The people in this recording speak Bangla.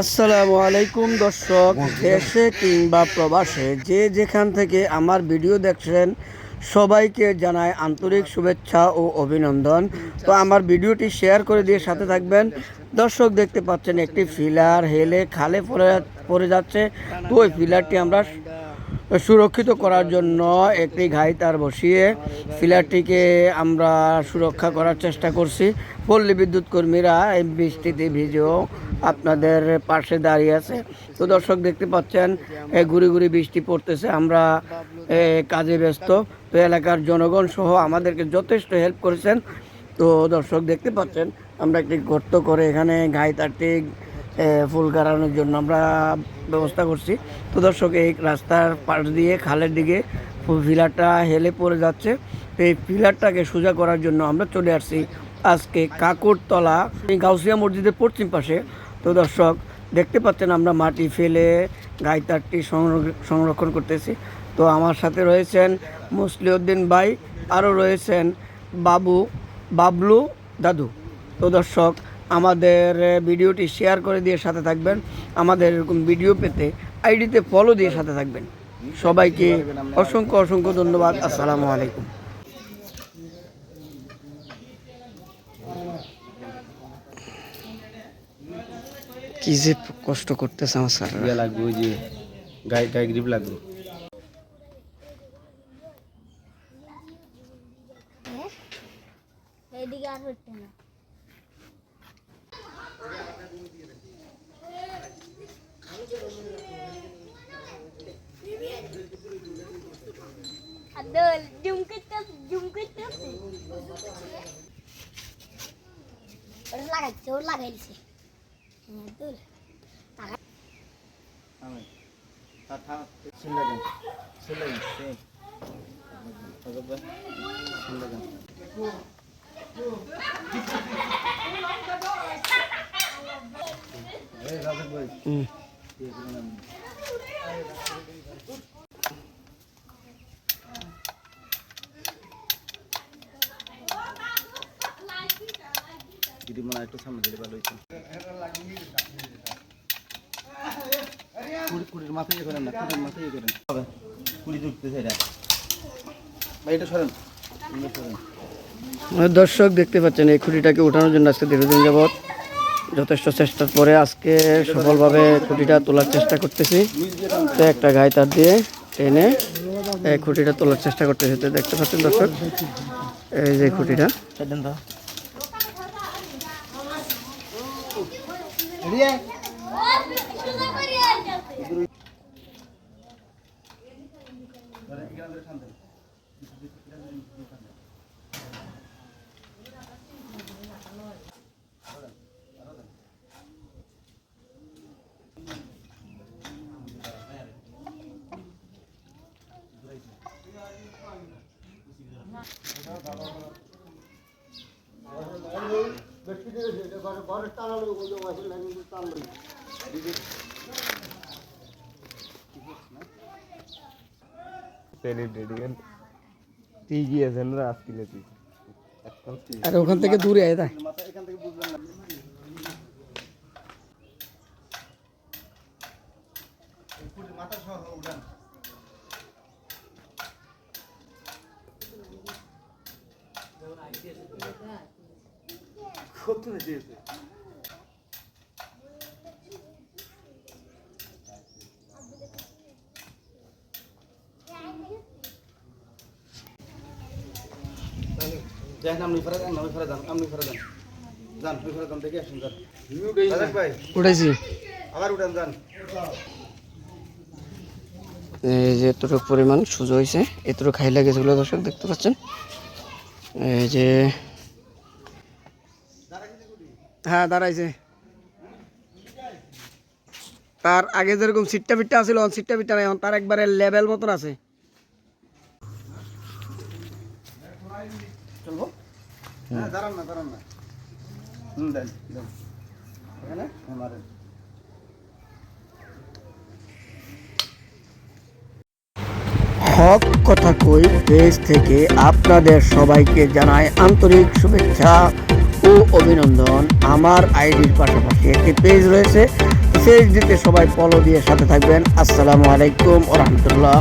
আসসালামু আলাইকুম, দর্শক, দেশে কিংবা প্রবাসে, যে যেখান থেকে আমার ভিডিও দেখছেন, সবাইকে জানায় আন্তরিক শুভেচ্ছা ও অভিনন্দন। তো আমার ভিডিওটি শেয়ার করে দিয়ে সাথে থাকবেন। দর্শক দেখতে পাচ্ছেন, একটি ফিলার হেলে খালে পড়ে পড়ে যাচ্ছে। তো ওই ফিলারটি আমরা সুরক্ষিত করার জন্য একটি ঘাই তার বসিয়ে ফিলারটিকে আমরা সুরক্ষা করার চেষ্টা করছি। পল্লী বিদ্যুৎ কর্মীরা এই বৃষ্টিতে ভিজেও আপনাদের পাশে দাঁড়িয়ে আছে। তো দর্শক দেখতে পাচ্ছেন ঘুরি ঘুরি বৃষ্টি পড়তেছে, আমরা কাজে ব্যস্ত। তো এলাকার জনগণ সহ আমাদেরকে যথেষ্ট হেল্প করেছেন। তো দর্শক দেখতে পাচ্ছেন, আমরা একটি গর্ত করে এখানে ঘাই তারটি ফুল গাড়ানোর জন্য আমরা ব্যবস্থা করছি। তো দর্শক, এই রাস্তার পাশ দিয়ে খালের দিকে পিলারটা হেলে পড়ে যাচ্ছে। এই পিলারটাকে সোজা করার জন্য আমরা চলে আসছি আজকে কাকুরতলা গাউসিয়া মসজিদের পশ্চিম পাশে। তো দর্শক, দেখতে পাচ্ছেন আমরা মাটি ফেলে গাইতারটি সংর- সংরক্ষণ করতেছি। তো আমার সাথে রয়েছেন মুসলিউদ্দিন ভাই, আরও রয়েছেন বাবু, বাবলু দাদু। তো দর্শক আমাদের ভিডিওটি শেয়ার করে দিয়ে সাথে থাকবেন। আমাদের এরকম ভিডিও পেতে আইডিতে ফলো দিয়ে সাথে থাকবেন। সবাইকে অসংখ্য অসংখ্য ধন্যবাদ। আসসালামু আলাইকুম। কি যে কষ্ট করতেছে আমার স্যার। লাগবে ওই যে গায়ে গায়ে গ্রিপ লাগবে। এদিকে আর হচ্ছে না। Dur zoom kıtıp zoom kıtıp. Orada lagaçı orada lagaçı. Dur. Takat. Tamam. Takat. Şimdi gel. Şimdi gel. Şey. Hadi be. Şimdi gel. Hey, Razak bhai. Hmm. মনে হয় একটু সামনে দিলে ভালো হইতো। কুড়ি কুড়ির মাথায় ইয়ে করেন না কুড়ির মাথায় ইয়ে করেন। হবে। কুড়ি ঢুকতেছে এটা। ভাই এটা সরেন। সরেন। দর্শক দেখতে পাচ্ছেন এই খুঁটিটাকে উঠানোর জন্য আজকে দীর্ঘদিন যাবৎ যথেষ্ট চেষ্টার পরে আজকে সফলভাবে খুঁটিটা তোলার চেষ্টা করতেছি। তো একটা গায়ে তার দিয়ে টেনে এই খুঁটিটা তোলার চেষ্টা করতেছি। তো দেখতে পাচ্ছেন দর্শক এই যে খুঁটিটা। रेडी है Thank you. আর ওখান থেকে দূরে আয় তাই উঠান যান। এই যে এতটুকু পরিমাণ সুযোগ হয়েছে এতটুকু খাই লাগেছেগুলো দর্শক দেখতে পাচ্ছেন? এই যে হ্যাঁ দাঁড়াইছে। তার আগে যেরকম সিটটা পিটটা আছিল সিটটা পিটটা নাই এখন তার একবারে লেভেল মতন আছে। হ্যাঁ হ্যাঁ হক কথা কই পেজ থেকে আপনাদের সবাইকে জানাই আন্তরিক শুভেচ্ছা। ও অভিনন্দন আমার আইডির পাশাপাশি একটি পেজ রয়েছে। পেজটিতে সবাই ফলো দিয়ে সাথে থাকবেন। আসসালামু আলাইকুম রহমতুল্লাহ।